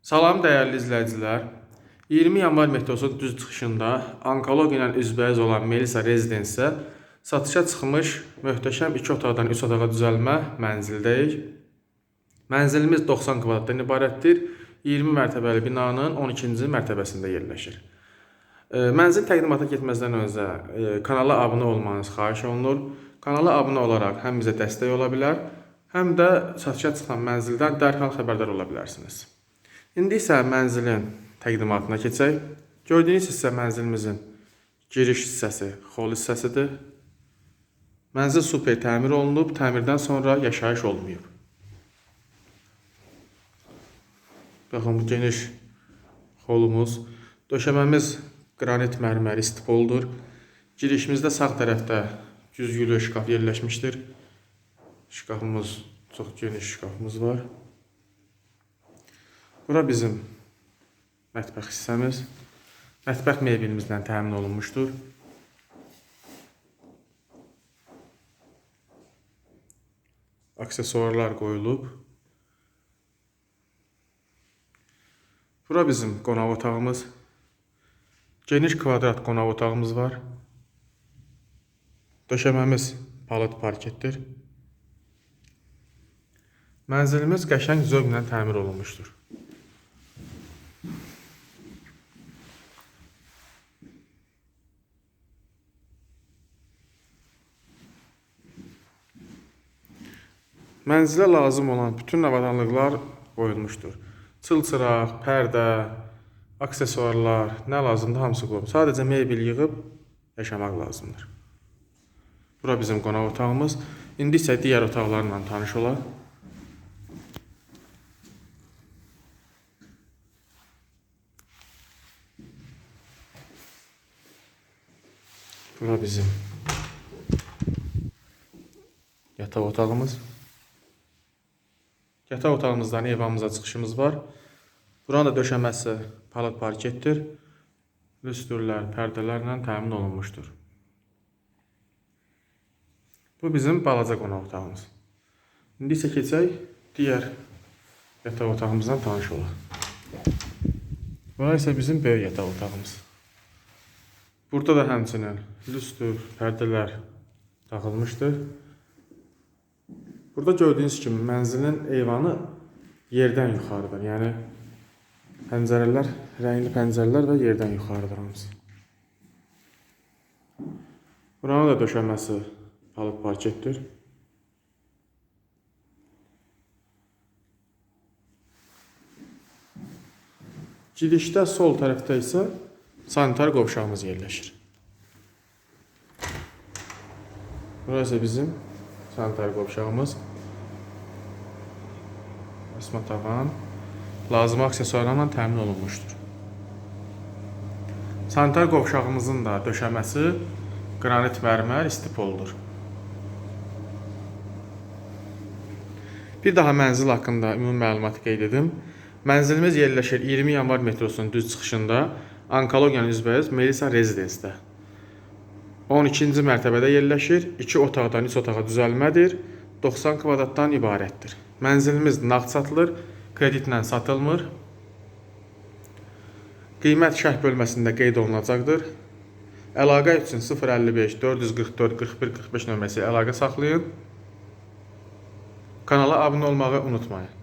Salam dəyərli izləyicilər. 20 yanvar metrosunun düz çıxışında onkologiya ilə üzbəüz olan Melisa Rezidensə satışa çıxmış möhtəşəm 2 otaqdan 3 otağa düzəlmə mənzildəyik. Mənzilimiz 90 kvadratdan ibarətdir. 20 mərtəbəli binanın 12-ci mərtəbəsində yerləşir. E, Mənzil təqdimata getməzdən öncə e, kanala abunə olmanız xahiş olunur. Kanala abunə olaraq həm bizə dəstək ola bilər, həm də satışa çıxan mənzildən dərhal xəbərdar ola bilərsiniz. İndi isə mənzilin təqdimatına keçək. Gördüyünüz hissə mənzilimizin giriş hissəsi, xol hissəsidir. Mənzil super təmir olunub, təmirdən sonra yaşayış olmayıb. Baxın bu geniş xolumuz. Döşəməmiz qranit mərməri istipoldur. Girişimizdə sağ tərəfdə güzgülü şkaf yerləşmişdir. Şkafımız çox geniş şkafımız var. Bura bizim mətbəx hissəmiz. Mətbəx mebelimizlə təmin olunmuşdur. Aksesuarlar qoyulub. Bura bizim qonaq otağımız. Geniş kvadrat qonaq otağımız var. Döşəməmiz palıd parketdir. Mənzilimiz qəşəng zövqlə təmir olunmuşdur. Mənzilə lazım olan bütün avadanlıqlar qoyulmuşdur. Çılçıraq, pərdə, aksesuarlar, nə lazımdır hamısı qoyulub. Sadəcə mebel yığıb yaşamaq lazımdır. Bura bizim qonaq otağımız. İndi isə digər otaqlarla tanış olaq. Bura bizim yataq otağımız. Yataq otağımızdan evamıza çıxışımız var. Buranın da döşəməsi palıd parketdir. Lüstrlər, pərdələrlə təmin olunmuşdur. Bu bizim balaca qonaq otağımız. İndi isə keçək digər yataq otağımızdan tanış olaq. Bura isə bizim böyük yataq otağımız. Burada da həmçinin lüstr, pərdələr taxılmışdır. Burada gördüyünüz kimi mənzilin eyvanı yerdən yuxarıdır. Yəni pəncərələr, rəngli pəncərələr və yerdən yuxarıdır hamısı. Buranın da döşəməsi palıd parketdir. Girişdə sol tərəfdə isə sanitar qovşağımız yerləşir. Burası bizim sanitar qovşağımız. Asma tavan. Lazımi aksesuarlarla təmin olunmuşdur. Sanitar qovşağımızın da döşəməsi qranit mərmər istipoldur. Bir daha mənzil haqqında ümumi məlumatı qeyd edim. Mənzilimiz yerləşir 20 yanvar metrosunun düz çıxışında Onkologiyanın üzbəüz Melisa Rezidencedə. 12-ci mərtəbədə yerləşir. 2 otaqdan 3 otağa düzəlmədir. 90 kvadratdan ibarətdir. Mənzilimiz nağd satılır, kreditlə satılmır. Qiymət şərh bölməsində qeyd olunacaqdır. Əlaqə üçün 055 444 41 45 nömrəsi əlaqə saxlayın. Kanala abunə olmağı unutmayın.